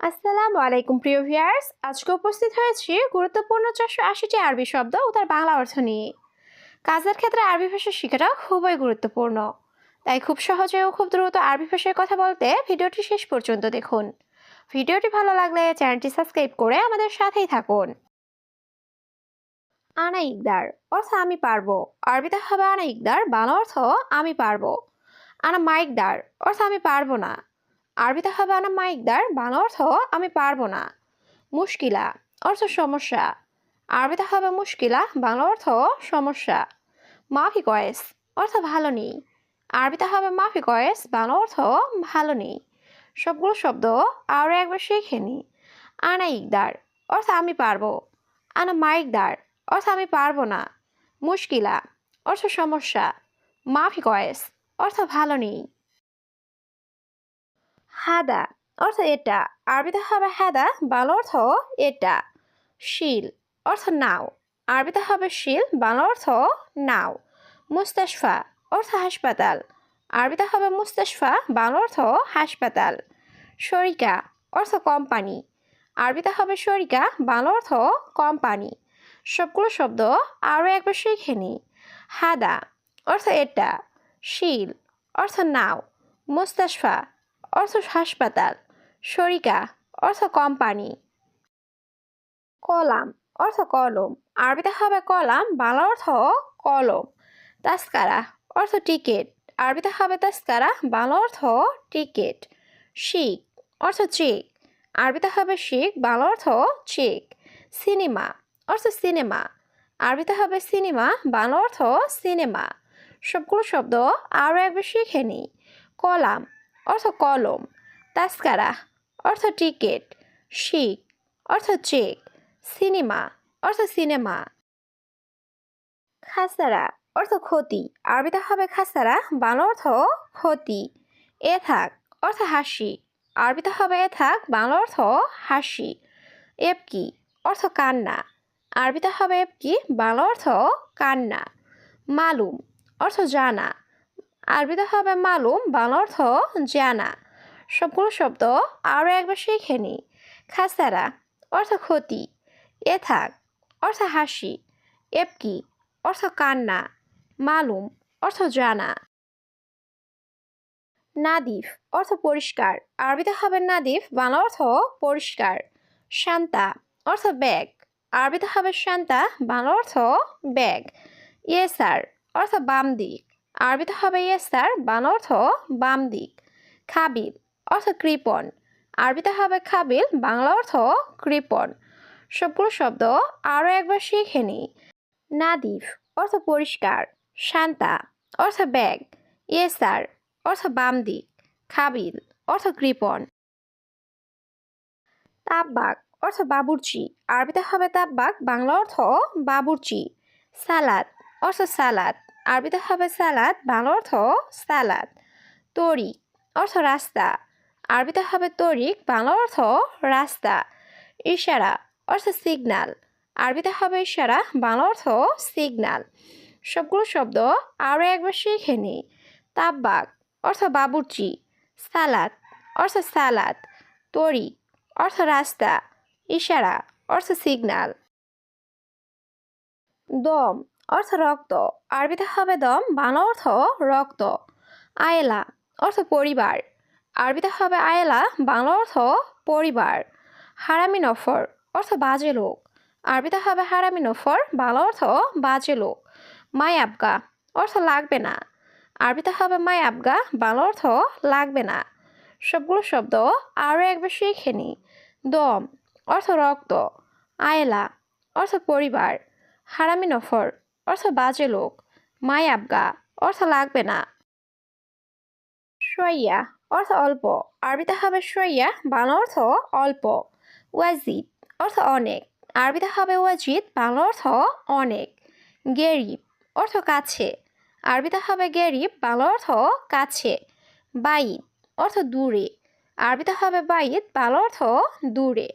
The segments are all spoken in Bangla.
আসসালামু আলাইকুম, প্রিয় ভিউয়ার্স। আজকে উপস্থিত হয়েছি গুরুত্বপূর্ণ চারশো আশিটি আরবি শব্দ ও তার বাংলা অর্থ নিয়ে। কাজের ক্ষেত্রে আরবি ভাষা শেখাটা খুবই গুরুত্বপূর্ণ। তাই খুব সহজে ও খুব দ্রুত আরবি ভাষায় কথা বলতে ভিডিওটি শেষ পর্যন্ত দেখুন। ভিডিওটি ভালো লাগলে চ্যানেলটি সাবস্ক্রাইব করে আমাদের সাথেই থাকুন। আনা ইকদার অর্থ আমি পারব। আরবিতে হবে আনা ইকদার, বাংলা অর্থ আমি পারব। আনা মাইকদার অর্থ আমি পারব না। আরবিতে হবে আনা মাইকদার বাংলা অর্থ আমি পারব না। মুশকিলা অর্থ সমস্যা। আরবিতে হবে মুশকিলা বাংলা অর্থ সমস্যা। মাফি কয়েস অর্থ ভালো নেই। আরবিতে হবে মাফি কয়েস বাংলা অর্থ ভালো নেই। সবগুলো শব্দ আরও একবার শিখে নি। আনা ইকদার অর্থ আমি পারব। আনা মাইকদার অর্থ আমি পারব না। মুশকিলা অর্থ সমস্যা। মাফি কয়েস অর্থ ভালো নেই। হাদা, অর্থ এটা। আরবিতে হবে হাদা, বাংলা অর্থ এটা। শিল, অর্থ নাও। আরবিতে হবে শিল, বাংলা অর্থ নাও। মুস্তাশফা, অর্থ হাসপাতাল। আরবিতে হবে মুস্তাশফা, বাংলা অর্থ হাসপাতাল। শরিকা, অর্থ কোম্পানি। আরবিতে হবে শরিকা, বাংলা অর্থ কোম্পানি। সবগুলো শব্দ আরও একবার শিখে নি। হাদা, অর্থ এটা। শিল, অর্থ নাও। মুস্তাশফা অর্থ হাসপাতাল, শরিকা, অর্থ কোম্পানি, কলাম, অর্থ কলম আরবিতে হবে কলাম, বাংলা অর্থ কলম তাস্কারা অর্থ টিকিট আরবিতে হবে তাস্কারা বাংলা অর্থ টিকিট, শিখ, অর্থ চেক আরবিতে হবে শিখ, বাংলা অর্থ চেক, সিনেমা, অর্থ সিনেমা আরবিতে হবে সিনেমা, বাংলা অর্থ সিনেমা, সবগুলো শব্দ আরও একবার শিখে নিই, কলাম অর্থ কলম তাস্কারা অর্থ টিকিট শিখ অর্থ চেক, সিনেমা, অর্থ সিনেমা। খাসারা অর্থ ক্ষতি, আরবিতে হবে খাসারা বাংলা অর্থ ক্ষতি। এ থাক অর্থ হাসি, আরবিতে হবে এ থাক বাংলা অর্থ হাসি। এপকি, অর্থ কান্না, আরবিতে হবে এপকি, বাংলা অর্থ কান্না। মালুম, অর্থ জানা আরবিতে হবে মালুম, বাংলা অর্থ জানা। সবগুলো শব্দ আরও একবার শিখে নিই খাসারা অর্থ ক্ষতি। এ থাক, অর্থ হাসি। এপকি অর্থ কান্না। মালুম, অর্থ জানা। নাদিফ, অর্থ পরিষ্কার। আরবিতে হবে নাদিফ, বাংলা অর্থ পরিষ্কার। শান্তা, অর্থ ব্যাগ। আরবিতে হবে শান্তা, বাংলা অর্থ ব্যাগ। ইয়েসার অর্থ বাম দিক। আরবিতে হবে ইয়েসার বান অর্থ বাম দিক। খাবিল অর্থ কৃপণ। আরবিতে হবে খাবিল, বাংলা অর্থ কৃপণ। সবগুলো শব্দ আরও একবার শিখে নিই। নাদিফ অর্থ পরিষ্কার। শান্তা অর্থ ব্যাগ। ইয়েসার অর্থ বাম দিক। খাবিল অর্থ কৃপণ। তাব্বাক অর্থ বাবুর্চি। আরবিতে হবে তাব্বাক, বাংলা অর্থ বাবুর্চি। সালাদ অর্থ সালাদ। আরবিতে হবে সালাদ, বাংলা অর্থ সালাদ। তরিক অর্থ রাস্তা। আরবিতে হবে তরিক, বাংলা অর্থ রাস্তা। ইশারা অর্থ সিগনাল আরবিতে হবে ইশারা, বাংলা অর্থ সিগনাল সবগুলো শব্দ আরও একবার শিখে নিই। তাব্বাক অর্থ বাবুর্চি। সালাদ অর্থ সালাদ। তরি অর্থ রাস্তা। ইশারা অর্থ সিগনাল দম অর্থ রক্ত। আরবিতে হবে দম, বাংলা অর্থ রক্ত। আয়লা, অর্থ পরিবার। আরবিতে হবে আয়লা, বাংলা অর্থ পরিবার। হারামি নফর, অর্থ বাজে লোক। আরবিতে হবে হারামি নফর, বাংলা অর্থ বাজে লোক। মাই আবগা অর্থ লাগবে না। আরবিতে হবে মাই আবগা বাংলা অর্থ লাগবে না। সবগুলো শব্দ আরও একবার শিখে নিই দম, অর্থ রক্ত। আয়লা, অর্থ পরিবার। হারামি নফর অর্থ বাজে লোক। মাই আবগা, অর্থ লাগবে না। সইয়া অর্থ অল্প। আরবিতে হবে সইয়া বাংলা অর্থ অল্প। ওয়াজিদ, অর্থ অনেক। আরবিতে হবে ওয়াজিদ, বাংলা অর্থ অনেক। গেরিব, অর্থ কাছে। আরবিতে হবে গেরিব, বাংলা অর্থ কাছে। বাইদ, অর্থ দূরে। আরবিতে হবে বাইদ, বাংলা অর্থ দূরে।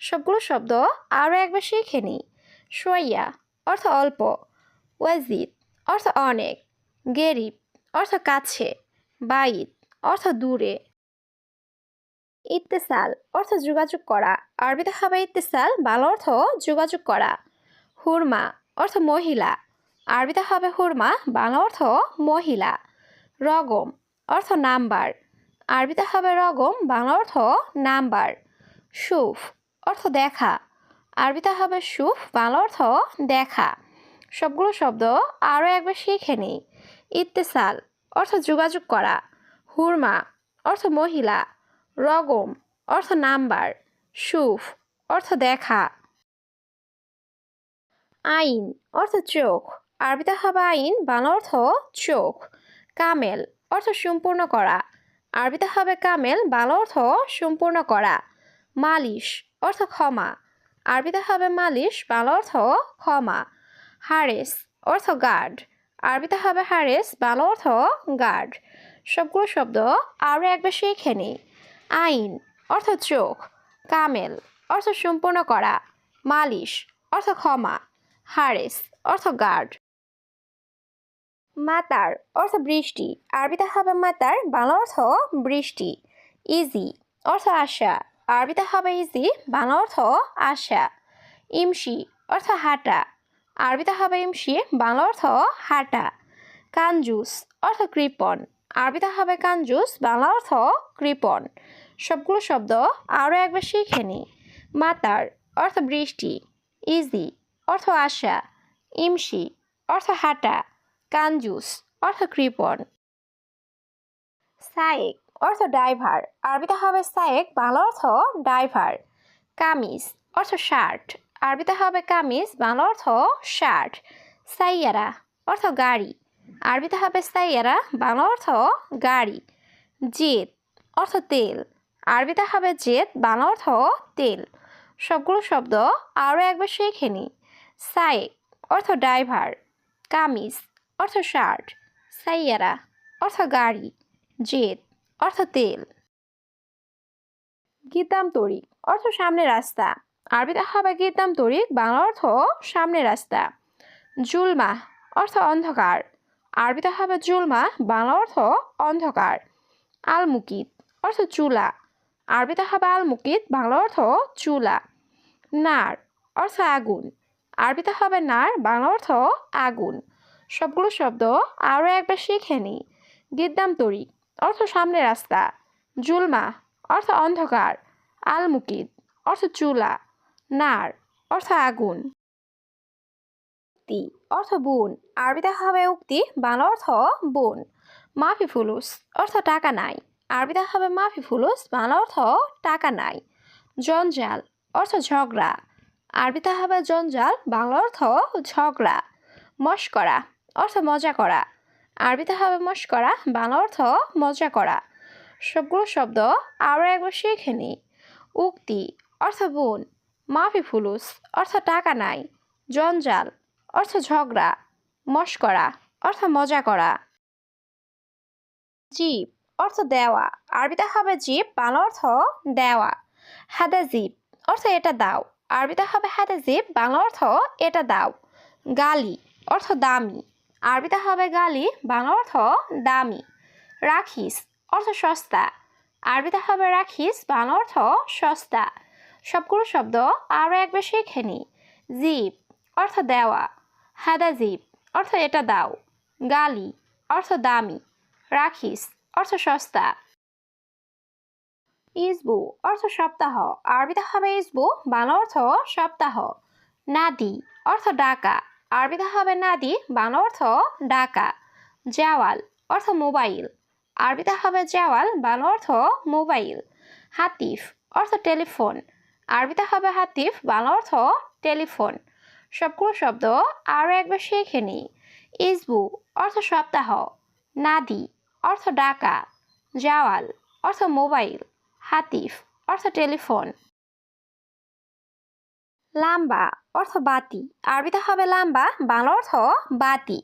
সবগুলো শব্দ আরও একবার শিখে নিই। সইয়া অর্থ অল্প। ওয়াজিদ, অর্থ অনেক। গেরিব, অর্থ কাছে। বাইদ, অর্থ দূরে। ইত্তেসাল, অর্থ যোগাযোগ করা। আরবিতে হবে ইত্তেসাল, বাংলা অর্থ যোগাযোগ করা। হুরমা, অর্থ মহিলা। আরবিতে হবে হুরমা, বাংলা অর্থ মহিলা। রগম, অর্থ নাম্বার। আরবিতে হবে রগম, বাংলা অর্থ নাম্বার। সুফ, অর্থ দেখা। আরবিতে হবে সুফ, বাংলা অর্থ দেখা। সবগুলো শব্দ আরও একবার শিখে নিই। ইত্তেসাল, অর্থ যোগাযোগ করা। হুরমা, অর্থ মহিলা। রগম, অর্থ নাম্বার। সুফ, অর্থ দেখা। আইন, অর্থ চোখ। আরবিতে হবে আইন, বাংলা অর্থ চোখ। কামেল, অর্থ সম্পূর্ণ করা। আরবিতে হবে কামেল, বাংলা অর্থ সম্পূর্ণ করা। মালিশ, অর্থ ক্ষমা। আরবিতে হবে মালিশ, বাংলা অর্থ ক্ষমা। হারেস, অর্থ গার্ড আরবিতে হবে হারেস, বাংলা অর্থ গার্ড সবগুলো শব্দ আরও একবার শিখে নিই। আইন, অর্থ চোখ। কামেল, অর্থ সম্পূর্ণ করা। মালিশ, অর্থ ক্ষমা। হারেস, অর্থ গার্ড মাতার, অর্থ বৃষ্টি। আরবিতে হবে মাতার, বাংলা অর্থ বৃষ্টি। ইজি অর্থ আশা। আরবিতে হবে ইজি বাংলা অর্থ আশা। ইমশি অর্থ হাঁটা। আরবিতে হবে ইমসি বাংলা অর্থ হাঁটা কাঞ্জুস অর্থ কৃপন আরবিতে হবে কাঞ্জুস বাংলা অর্থ কৃপন সবগুলো শব্দ আরও একবার শিখে নিই মাতার, অর্থ বৃষ্টি। ইজি, অর্থ আশা। ইমসি অর্থ হাঁটা। কাঞ্জুস অর্থ কৃপন সায়েক, অর্থ ড্রাইভার। আরবিতে হবে সায়েক, বাংলা অর্থ ড্রাইভার। কামিজ, অর্থ শার্ট। আরবিতে হবে কামিজ, বাংলা অর্থ শার্ট, সাইয়ারা অর্থ গাড়ি। আরবিতে হবে সাইয়ারা, বাংলা অর্থ গাড়ি। জেদ অর্থ তেল। আরবিতে হবে জেদ, বাংলা অর্থ তেল। সবগুলো শব্দ আরও একবার শিখে নিই। সায়েক অর্থ ড্রাইভার। কামিজ অর্থ শার্ট। সাইয়ারা অর্থ গাড়ি। জেদ অর্থ তেল। গীতাম তরিক অর্থ সামনে রাস্তা। আরবিতে হবে গীতাম তরিক, বাংলা অর্থ সামনে রাস্তা। জুলমা অর্থ অন্ধকার। আরবিতে হবে জুলমা, বাংলা অর্থ অন্ধকার। আলমুকিত অর্থ চুলা। আরবিতে হবে আলমুকিত, বাংলা অর্থ চুলা। নার অর্থ আগুন। আরবিতে হবে নার, বাংলা অর্থ আগুন। সবগুলো শব্দ আরও একবার শিখে নিই। গিদ্দাম তরি অর্থ সামনে রাস্তা। জুলমা অর্থ অন্ধকার। আলমুকিত অর্থ চুলা। নার, অর্থ আগুন। উক্তি অর্থ বোন। আরবিতে হবে উক্তি, বাংলা অর্থ বোন। মাফি ফুলুস, অর্থ টাকা নাই। আরবিতে হবে মাফি ফুলুস, বাংলা অর্থ টাকা নাই। জঞ্জাল, অর্থ ঝগড়া। আরবিতে হবে জঞ্জাল, বাংলা অর্থ ঝগড়া। মস্করা, অর্থ মজা করা। আরবিতে হবে মস্করা, বাংলা অর্থ মজা করা। সবগুলো শব্দ আরও একবার শিখে নিই উক্তি, অর্থ বোন। মাফি ফুলুস, অর্থ টাকা নাই, জঞ্জাল, অর্থ ঝগড়া, মস্করা, অর্থ মজা করা। জীব, অর্থ দেওয়া, আরবিতে হবে জীব, বাংলা অর্থ দেওয়া। হাদা জীব, অর্থ এটা দাও, আরবিতে হবে হাদা জীব, বাংলা অর্থ এটা দাও। গালি, অর্থ দামি, আরবিতে হবে গালি, বাংলা অর্থ দামি। রাখিস, অর্থ সস্তা, আরবিতে হবে রাখিস, বাংলা অর্থ সস্তা। সবগুলো শব্দ আরও একবার শিখে নিই জীব, অর্থ দেওয়া। হাদা জীব, অর্থ এটা দাও। গালি, অর্থ দামি। রাখিস, অর্থ সস্তা। ইসবু, অর্থ সপ্তাহ। আরবিতে হবে ইসবু, বাংলা অর্থ সপ্তাহ। নাদি, অর্থ ডাকা। আরবিতে হবে নাদি, বাংলা অর্থ ডাকা। জাওয়াল, অর্থ মোবাইল। আরবিতে হবে জাওয়াল, বাংলা অর্থ মোবাইল। হাতিফ, অর্থ টেলিফোন। আরবিতে হবে হাতিফ, বাংলা অর্থ টেলিফোন। সবগুলো শব্দ আরও একবার শিখে নিই। ইসবু, অর্থ সপ্তাহ। নাদি, অর্থ ডাকা। জাওয়াল, অর্থ মোবাইল। হাতিফ, অর্থ টেলিফোন। লাম্বা, অর্থ বাতি। আরবিতে হবে লাম্বা, বাংলা অর্থ বাতি।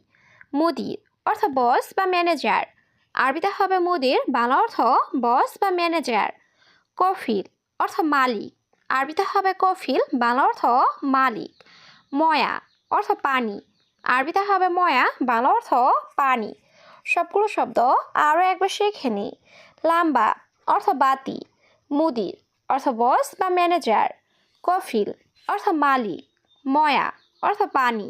মুদির, অর্থ বস বা ম্যানেজার। আরবিতে হবে মুদির, বাংলা অর্থ বস বা ম্যানেজার। কফিল অর্থ মালিক। আরবিতে হবে কফিল, বাংলা অর্থ মালিক, ময়া অর্থ পানি। আরবিতে হবে ময়া, বাংলা অর্থ পানি। সবগুলো শব্দ আরও একবার শিখে নিই। লাম্বা অর্থ বাতি, মুদির অর্থ বস বা ম্যানেজার। কফিল অর্থ মালিক, ময়া অর্থ পানি।